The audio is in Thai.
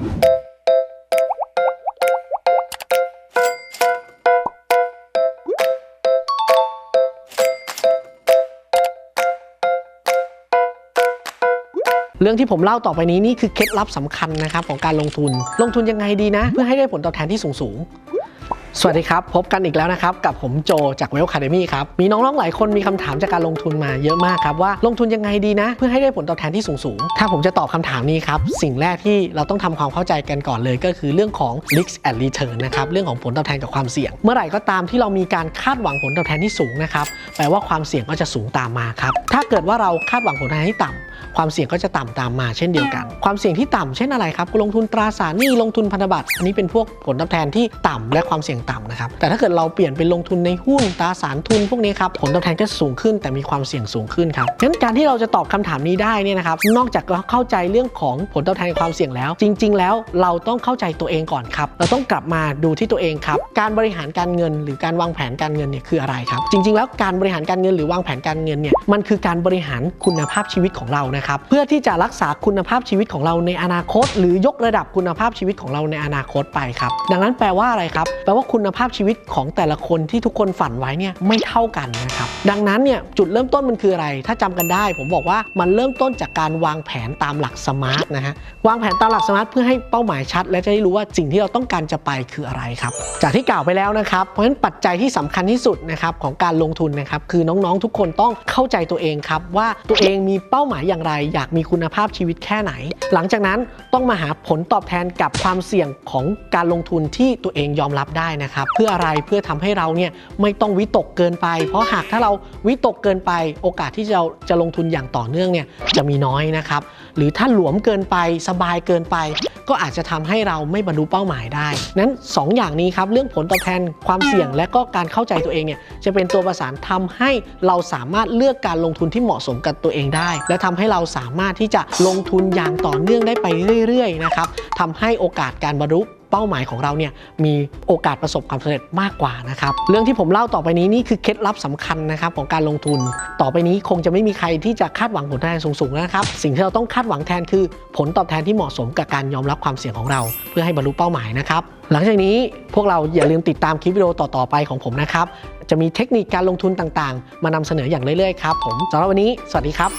เรื่องที่ผมเล่าต่อไปนี้นี่คือเคล็ดลับสำคัญนะครับของการลงทุน ลงทุนยังไงดีนะ เพื่อให้ได้ผลตอบแทนที่สูงสูง สวัสดีครับ พบกันอีกแล้วนะครับ กับผมโจจากเวลคาเดมี่ครับ มีน้องๆหลายคนมีคำถามจากการลงทุนมาเยอะมากครับ ว่าลงทุนยังไงดีนะ เพื่อให้ได้ผลตอบแทนที่สูง ๆ ถ้าผมจะตอบคำถามนี้ครับ สิ่งแรกที่เราต้องทำความเข้าใจกันก่อนเลย ก็คือเรื่องของ risk and return นะครับ เรื่องของผลตอบแทนกับความเสี่ยง เมื่อไหร่ก็ตามที่เรามีการคาดหวังผลตอบแทนที่สูงนะครับแปลว่าความเสี่ยงก็จะสูงตามมาครับถ้าเกิดว่าเราคาดหวังผลตอบแทนที่ต่ำ ความเสี่ยงก็จะต่ำตามมาเช่นเดียวกัน ความเสี่ยงที่ต่ำเช่นอะไรครับลงทุนตราสารหนี้ลงทุนพันธบัตรอันนี้เป็นพวกผลตอบแทนที่ต่ำและความเสี่ยงต่ำนะครับแต่ถ้าเกิดเราเปลี่ยนเป็นลงทุนในหุ้นตราสารทุนพวกนี้ครับผลตอบแทนก็สูงขึ้นแต่มีความเสี่ยงสูงขึ้นครับงั้นการที่เราจะตอบคำถามนี้ได้เนี่ยนะครับนอกจากเข้าใจเรื่องของผลตอบแทนความเสี่ยงแล้ว จริง ๆ แล้วเราต้องเข้าใจตัวเองก่อนครับเราต้องกลับมาดูที่ตัวเองครับการบริหารการเงิน หรือการวางแผนการเงินเนี่ยคืออะไรครับจริง ๆ แล้วการบริหารการเงินหรือวางแผนการเงินเนี่ยมันคือการบริหารคุณภาพชีวิตของเรานะครับเพื่อที่จะรักษาคุณภาพชีวิตของเราในอนาคต หรือยกระดับคุณภาพชีวิตของเราในอนาคตไปครับ ดังนั้นแปลว่าอะไรครับ แปลว่าคุณภาพชีวิตของแต่ละคนที่ทุกคนฝันไว้เนี่ยไม่เท่ากันนะครับดังนั้นเนี่ยจุดเริ่มต้นมันคืออะไร ถ้าจำกันได้ ผมบอกว่ามันเริ่มต้นจากการวางแผนตามหลักสมาร์ทนะฮะวางแผนตามหลักสมาร์ทเพื่อให้เป้าหมายชัด และจะได้รู้ว่าสิ่งที่เราต้องการจะไปคืออะไรครับ จากที่กล่าวไปแล้วนะครับเพราะฉะนั้นปัจจัยที่สำคัญที่สุดนะครับของการลงทุนนะครับคือน้องๆทุกคนต้องเข้าใจตัวเองครับว่าตัวเองมีเป้าหมายอย่างไร อยากมีคุณภาพชีวิตแค่ไหน หลังจากนั้นต้องมาหาผลตอบแทนกับความเสี่ยงของการลงทุนที่ตัวเองยอมรับได้นะครับ เพื่ออะไรเพื่อทำให้เราเนี่ยไม่ต้องวิตกเกินไป เพราะหากถ้าเราวิตกเกินไป โอกาสที่จะจะลงทุนอย่างต่อเนื่องเนี่ยจะมีน้อยนะครับ หรือถ้าหลวมเกินไปสบายเกินไป ก็อาจจะทำให้เราไม่บรรลุเป้าหมายได้ นั้นสองอย่างนี้ครับ เรื่องผลตอบแทนความเสี่ยงและก็การเข้าใจตัวเองเนี่ยจะเป็นตัวประสานทำให้เราสามารถเลือกการลงทุนที่เหมาะสมกับตัวเองได้ และทำให้เราสามารถที่จะลงทุนอย่างต่อเนื่องได้ไปเรื่อยๆนะครับทำให้โอกาสการบรรลุ เป้าหมายของเราเนี่ยมีโอกาสประสบความสำเร็จมากกว่านะครับเรื่องที่ผมเล่าต่อไปนี้นี่คือเคล็ดลับสำคัญนะครับของการลงทุน ต่อไปนี้คงจะไม่มีใครที่จะคาดหวังผลตอบแทนสูงๆนะครับสิ่งที่เราต้องคาดหวังแทนคือ ผลตอบแทนที่เหมาะสมกับการยอมรับความเสี่ยงของเรา เพื่อให้บรรลุเป้าหมายนะครับหลังจากนี้พวกเราอย่าลืมติดตามคลิปวิดีโอต่อๆไปของผมนะครับจะมีเทคนิคการลงทุนต่างๆ มานำเสนออย่างเรื่อยๆครับผมสำหรับวันนี้ สวัสดีครับ